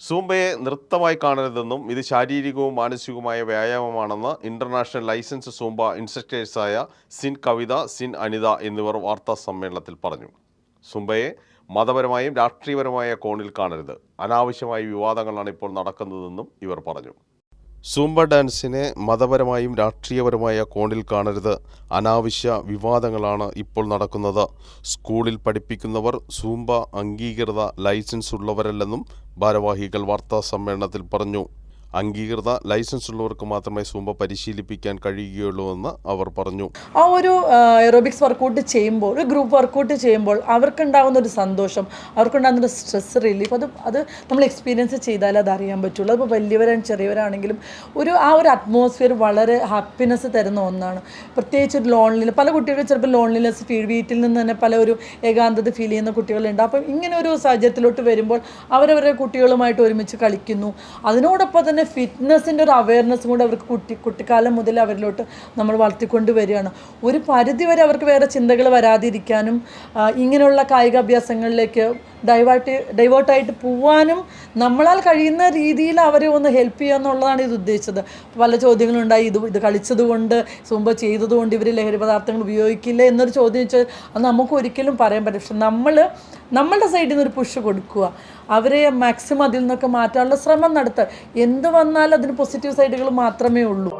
സൂംബയെ നൃത്തമായി കാണരുതെന്നും ഇത് ശാരീരികവും മാനസികവുമായ വ്യായാമമാണെന്ന് ഇന്റർനാഷണൽ ലൈസൻസ് സൂംബ ഇൻസ്ട്രക്ടേഴ്സായ സിൻ കവിത സിൻ അനിത എന്നിവർ വാർത്താ സമ്മേളനത്തിൽ പറഞ്ഞു. സൂംബയെ മതപരമായും രാഷ്ട്രീയപരമായ കോണിൽ കാണരുത്. അനാവശ്യമായ വിവാദങ്ങളാണ് ഇപ്പോൾ നടക്കുന്നതെന്നും ഇവർ പറഞ്ഞു. സൂംബ ഡാൻസിനെ മതപരമായും രാഷ്ട്രീയപരമായ കോണിൽ കാണരുത്. അനാവശ്യ വിവാദങ്ങളാണ് ഇപ്പോൾ നടക്കുന്നത്. സ്കൂളിൽ പഠിപ്പിക്കുന്നവർ സൂംബ അംഗീകൃത ലൈസൻസ് ഉള്ളവരല്ലെന്നും ഭാരവാഹികൾ വാർത്താ സമ്മേളനത്തിൽ പറഞ്ഞു. അംഗീകൃത ലൈസൻസ് ഉള്ളവർക്ക് മാത്രമേ സൂമ്പ പരിശീലിപ്പിക്കാൻ കഴിയുകയുള്ളൂ എന്ന് അവർ പറഞ്ഞു. ആ ഒരു എറോബിക്സ് വർക്കൗട്ട് ചെയ്യുമ്പോൾ ഒരു ഗ്രൂപ്പ് വർക്കൗട്ട് ചെയ്യുമ്പോൾ അവർക്കുണ്ടാകുന്ന ഒരു സന്തോഷം അവർക്കുണ്ടാകുന്ന ഒരു സ്ട്രെസ് റിലീഫ് അത് അത് നമ്മൾ എക്സ്പീരിയൻസ് ചെയ്താലേ അത് അറിയാൻ പറ്റുള്ളൂ. അതിപ്പോൾ വലിയവരാണ് ചെറിയവരാണെങ്കിലും ഒരു ആ ഒരു അറ്റ്മോസ്ഫിയർ വളരെ ഹാപ്പിനെസ് തരുന്ന ഒന്നാണ്. പ്രത്യേകിച്ച് ഒരു ലോൺലി പല കുട്ടികളും ചിലപ്പോൾ ലോൺലിനെസ് ഫീൽ വീട്ടിൽ നിന്ന് തന്നെ പല ഒരു ഏകാന്തത ഫീൽ ചെയ്യുന്ന കുട്ടികളുണ്ട്. അപ്പം ഇങ്ങനെ ഒരു സാഹചര്യത്തിലോട്ട് വരുമ്പോൾ അവരവരുടെ കുട്ടികളുമായിട്ട് ഒരുമിച്ച് കളിക്കുന്നു. അതിനോടൊപ്പം തന്നെ ഫിറ്റ്നസിന്റെ ഒരു അവയർനെസ്സും കൂടെ അവർക്ക് കുട്ടി കുട്ടിക്കാലം മുതൽ അവരിലോട്ട് നമ്മൾ വളർത്തിക്കൊണ്ട് വരികയാണ്. ഒരു പരിധി വരെ അവർക്ക് വേറെ ചിന്തകൾ വരാതിരിക്കാനും ഇങ്ങനെയുള്ള കായിക അഭ്യാസങ്ങളിലേക്ക് ഡൈവേർട്ട് ഡൈവേർട്ടായിട്ട് പോവാനും നമ്മളാൽ കഴിയുന്ന രീതിയിൽ അവരെ ഒന്ന് ഹെൽപ്പ് ചെയ്യുക എന്നുള്ളതാണ് ഇത് ഉദ്ദേശിച്ചത്. പല ചോദ്യങ്ങളുണ്ടായി. ഇത് ഇത് കളിച്ചത് കൊണ്ട് സുമ്പ ചെയ്തത് കൊണ്ട് ഇവർ ലഹരി പദാർത്ഥങ്ങൾ ഉപയോഗിക്കില്ല എന്നൊരു ചോദ്യം ചോദിച്ചാൽ അത് നമുക്ക് ഒരിക്കലും പറയാൻ പറ്റും പക്ഷെ നമ്മൾ നമ്മളുടെ സൈഡിൽ നിന്ന് ഒരു പുഷ് കൊടുക്കുക. അവരെ മാക്സിമം അതിൽ നിന്നൊക്കെ മാറ്റാനുള്ള ശ്രമം നടത്തുക. എന്ത് വന്നാലും അതിന് പോസിറ്റീവ് സൈഡുകൾ മാത്രമേ ഉള്ളൂ.